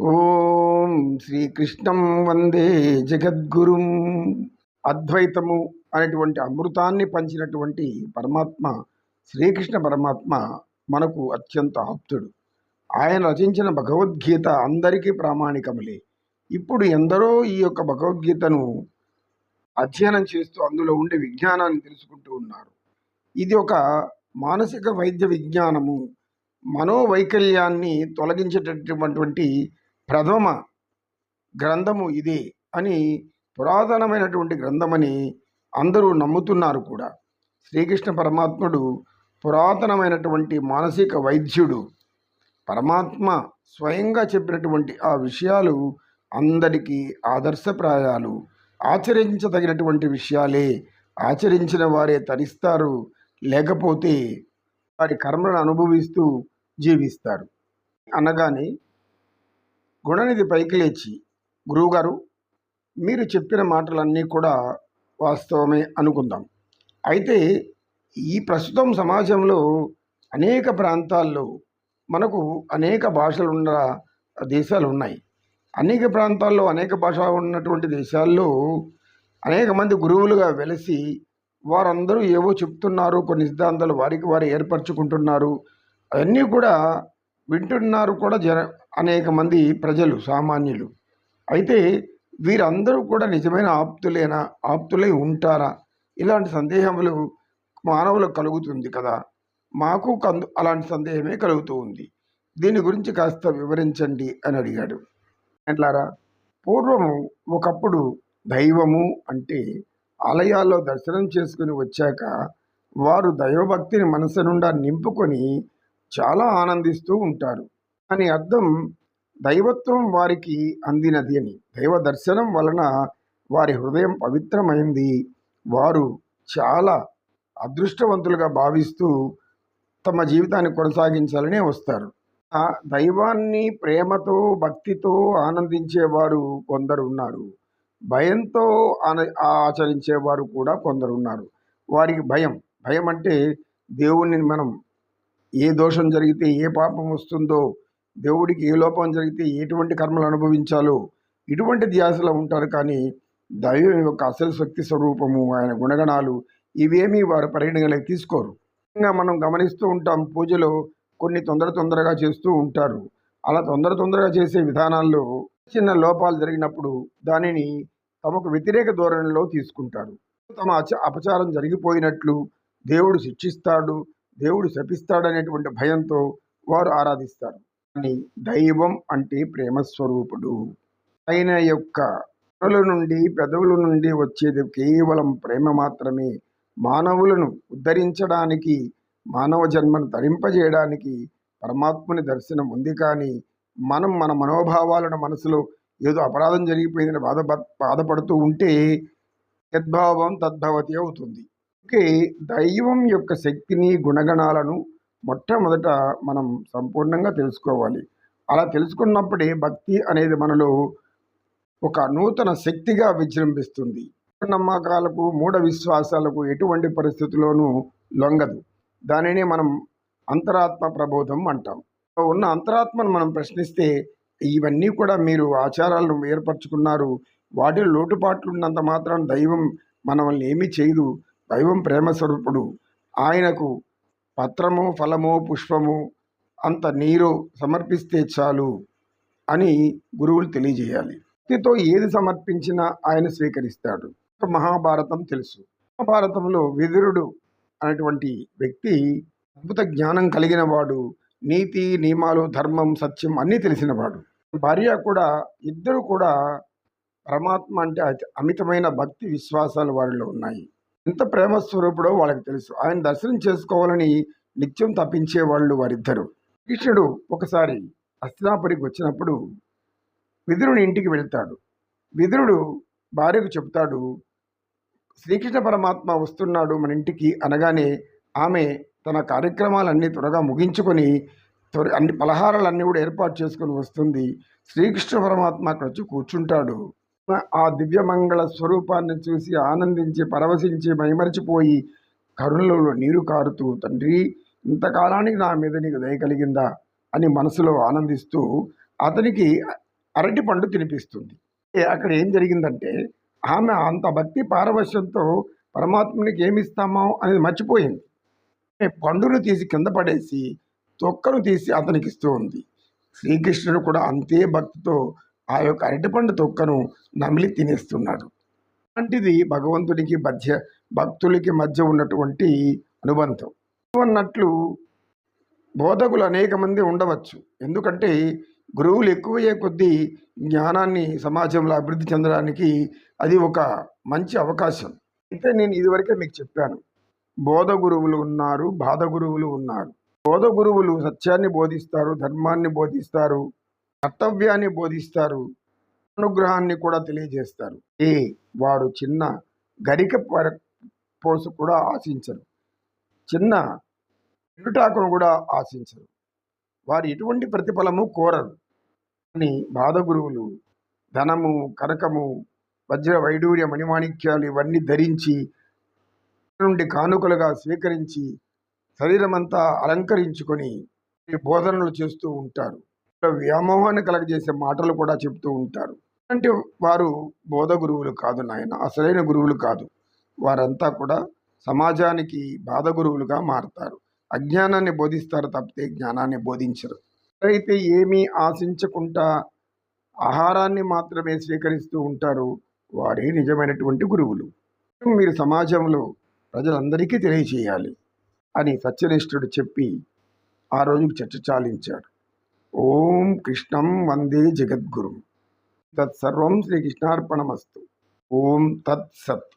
ఓం శ్రీకృష్ణం వందే జగద్గురుం. అద్వైతము అనేటువంటి అమృతాన్ని పంచినటువంటి పరమాత్మ శ్రీకృష్ణ పరమాత్మ మనకు అత్యంత ఆప్తుడు. ఆయన రచించిన భగవద్గీత అందరికీ ప్రామాణికములే. ఇప్పుడు ఎందరో ఈ యొక్క భగవద్గీతను అధ్యయనం చేస్తూ అందులో ఉండే విజ్ఞానాన్ని తెలుసుకుంటూ ఉన్నారు. ఇది ఒక మానసిక వైద్య విజ్ఞానము. మనోవైకల్యాన్ని తొలగించేటటువంటి ప్రథమ గ్రంథము ఇదే అని పురాతనమైనటువంటి గ్రంథమని అందరూ నమ్ముతున్నారు కూడా. శ్రీకృష్ణ పరమాత్ముడు పురాతనమైనటువంటి మానసిక వైద్యుడు. పరమాత్మ స్వయంగా చెప్పినటువంటి ఆ విషయాలు అందరికీ ఆదర్శప్రాయాలు. ఆచరించదగినటువంటి విషయాలే. ఆచరించిన వారే తరిస్తారు. లేకపోతే వారి కర్మలను అనుభవిస్తూ జీవిస్తారు. అనగానే గుణనిధి పైకి లేచి గురువుగారు మీరు చెప్పిన మాటలన్నీ కూడా వాస్తవమే అనుకుందాం. అయితే ఈ ప్రస్తుతం సమాజంలో అనేక ప్రాంతాల్లో మనకు అనేక భాషలు ఉన్న దేశాలు ఉన్నాయి. అనేక ప్రాంతాల్లో అనేక భాష ఉన్నటువంటి దేశాల్లో అనేక మంది గురువులుగా వెలిసి వారందరూ ఏవో చెప్తున్నారు కొన్ని సిద్ధాంతాలు వారికి వారు ఏర్పరచుకుంటున్నారు. అవన్నీ కూడా వింటున్నారు కూడా జన అనేక మంది ప్రజలు సామాన్యులు. అయితే వీరందరూ కూడా నిజమైన ఆప్తులేనా? ఆప్తులై ఉంటారా? ఇలాంటి సందేహములు మానవులకు కలుగుతుంది కదా? మాకు కందు అలాంటి సందేహమే కలుగుతూ ఉంది. దీని గురించి కాస్త వివరించండి అని అడిగాడు. ఎట్లారా? పూర్వము ఒకప్పుడు దైవము అంటే ఆలయాల్లో దర్శనం చేసుకుని వచ్చాక వారు దైవభక్తిని మనసు నుండా నింపుకొని చాలా ఆనందిస్తూ ఉంటారు. అని అర్థం దైవత్వం వారికి అందినది అని. దైవ దర్శనం వలన వారి హృదయం పవిత్రమైంది. వారు చాలా అదృష్టవంతులుగా భావిస్తూ తమ జీవితాన్ని కొనసాగించాలనే వస్తారు. దైవాన్ని ప్రేమతో భక్తితో ఆనందించేవారు కొందరు ఉన్నారు భయంతో ఆన ఆచరించేవారు కూడా కొందరు ఉన్నారు వారికి భయం. భయం అంటే దేవుణ్ణి మనం ఏ దోషం జరిగితే ఏ పాపం వస్తుందో దేవుడికి ఏ లోపం జరిగితే ఎటువంటి కర్మలు అనుభవించాలో ఇటువంటి ధ్యాసలో ఉంటారు. కానీ దైవం యొక్క అసలు శక్తి స్వరూపము ఆయన గుణగణాలు ఇవేమీ వారు పరిగణనలోకి తీసుకోరు. ఇంకా మనం గమనిస్తూ ఉంటాం పూజలో కొన్ని తొందర తొందరగా చేస్తూ ఉంటారు. అలా తొందర తొందరగా చేసే విధానాల్లో చిన్న లోపాలు జరిగినప్పుడు దానిని తమకు వ్యతిరేక ధోరణిలో తీసుకుంటారు. తమ అచ అపచారం జరిగిపోయినట్లు దేవుడు శిక్షిస్తాడు దేవుడు శపిస్తాడు అనేటువంటి భయంతో వారు ఆరాధిస్తారు. కానీ దైవం అంటే ప్రేమ స్వరూపుడు ఆయన యొక్క పనుల నుండి పెదవుల నుండి వచ్చేది కేవలం ప్రేమ మాత్రమే. మానవులను ఉద్ధరించడానికి మానవ జన్మను ధరింపజేయడానికి పరమాత్ముని దర్శనం ఉంది కానీ మనం మన మనోభావాలను మనసులో ఏదో అపరాధం జరిగిపోయిందని బాధ బాధపడుతూ ఉంటే యద్భావం తద్భవతి అవుతుంది. ఓకే దైవం యొక్క శక్తిని గుణగణాలను మొట్టమొదట మనం సంపూర్ణంగా తెలుసుకోవాలి. అలా తెలుసుకున్నప్పుడే భక్తి అనేది మనలో ఒక నూతన శక్తిగా విజృంభిస్తుంది. నమ్మకాలకు మూఢ విశ్వాసాలకు ఎటువంటి పరిస్థితుల్లోనూ లొంగదు. దానిని మనం అంతరాత్మ ప్రబోధం అంటాం. ఉన్న అంతరాత్మను మనం ప్రశ్నిస్తే ఇవన్నీ కూడా మీరు ఆచారాలను ఏర్పరచుకున్నారు. వాటిలో లోటుపాట్లు ఉన్నంత మాత్రం దైవం మనల్ని ఏమీ చేయదు. దైవం ప్రేమ స్వరూపుడు ఆయనకు పత్రము ఫలము పుష్పము అంత నీరు సమర్పిస్తే చాలు అని గురువులు తెలియజేయాలి. భక్తితో ఏది సమర్పించినా ఆయన స్వీకరిస్తాడు. మహాభారతం తెలుసు. మహాభారతంలో విదురుడు అనేటువంటి వ్యక్తి అద్భుత జ్ఞానం కలిగిన వాడు నీతి నియమాలు ధర్మం సత్యం అన్నీ తెలిసినవాడు. భార్య కూడా ఇద్దరు కూడా పరమాత్మ అంటే అతి అమితమైన భక్తి విశ్వాసాలు వారిలో ఉన్నాయి. ఎంత ప్రేమస్వరూపుడో వాళ్ళకి తెలుసు. ఆయన దర్శనం చేసుకోవాలని నిత్యం తప్పించే వాళ్ళు వారిద్దరు. కృష్ణుడు ఒకసారి హస్తినాపురికి వచ్చినప్పుడు విదురుని ఇంటికి వెళ్తాడు. విదురుడు భార్యకు చెప్తాడు శ్రీకృష్ణ పరమాత్మ వస్తున్నాడు మన ఇంటికి అనగానే ఆమె తన కార్యక్రమాలన్నీ త్వరగా ముగించుకొని త్వర అన్ని పలహారాలన్నీ కూడా ఏర్పాటు చేసుకొని వస్తుంది. శ్రీకృష్ణ పరమాత్మ అక్కడ వచ్చి కూర్చుంటాడు. ఆ దివ్యమంగళ స్వరూపాన్ని చూసి ఆనందించి పరవశించి మైమరిచిపోయి కరుణలో నీరు కారుతూ తండ్రి ఇంతకాలానికి నా మీద నీకు దయ కలిగిందా? అని మనసులో ఆనందిస్తూ అతనికి అరటి పండు తినిపిస్తుంది. ఏ, అక్కడ ఏం జరిగిందంటే ఆమె అంత భక్తి పారవశ్యంతో పరమాత్మునికి ఏమిస్తామో అనేది మర్చిపోయింది. పండును తీసి కింద పడేసి తొక్కను తీసి అతనికి ఇస్తూ ఉంది. శ్రీకృష్ణుడు కూడా అంతే భక్తితో ఆ యొక్క అరటిపండు తొక్కను నమిలి తినేస్తున్నాడు. అలాంటిది భగవంతునికి మధ్య భక్తులకి మధ్య ఉన్నటువంటి అనుబంధం. అన్నట్లు బోధకులు అనేక మంది ఉండవచ్చు. ఎందుకంటే గురువులు ఎక్కువయ్యే కొద్దీ జ్ఞానాన్ని సమాజంలో అభివృద్ధి చెందడానికి అది ఒక మంచి అవకాశం. అయితే నేను ఇదివరకే మీకు చెప్పాను. బోధ గురువులు ఉన్నారు బాధ గురువులు ఉన్నారు. బోధ గురువులు సత్యాన్ని బోధిస్తారు ధర్మాన్ని బోధిస్తారు. కర్తవ్యాన్ని బోధిస్తారు. అనుగ్రహాన్ని కూడా తెలియజేస్తారు. ఏ వారు చిన్న గరిక పర- పోసు కూడా ఆశించరు. చిన్న ఎండుటాకును కూడా ఆశించరు. వారు ఎటువంటి ప్రతిఫలము కోరరు. అని బాధ గురువులు ధనము కనకము వజ్ర వైడూర్య మణిమాణిక్యాలు ఇవన్నీ ధరించి నుండి కానుకలుగా స్వీకరించి శరీరమంతా అలంకరించుకొని బోధనలు చేస్తూ ఉంటారు. వ్యామోహాన్ని కలగజేసే మాటలు కూడా చెప్తూ ఉంటారు. అంటే వారు బోధ గురువులు కాదు నాయన అసలైన గురువులు కాదు. వారంతా కూడా సమాజానికి బాధ గురువులుగా మారతారు. అజ్ఞానాన్ని బోధిస్తారు తప్పితే జ్ఞానాన్ని బోధించరు. ఎవరైతే ఏమీ ఆశించకుండా ఆహారాన్ని మాత్రమే స్వీకరిస్తూ ఉంటారు వారే నిజమైనటువంటి గురువులు. మీరు సమాజంలో ప్రజలందరికీ తెలియచేయాలి అని సత్యనిష్ఠుడు చెప్పి ఆ రోజుకు చర్చ చాలించాడు. ఓం కృష్ణం వందే జగద్గురు తత్సర్వం శ్రీకృష్ణార్పణమస్తు ఓం తత్ సత్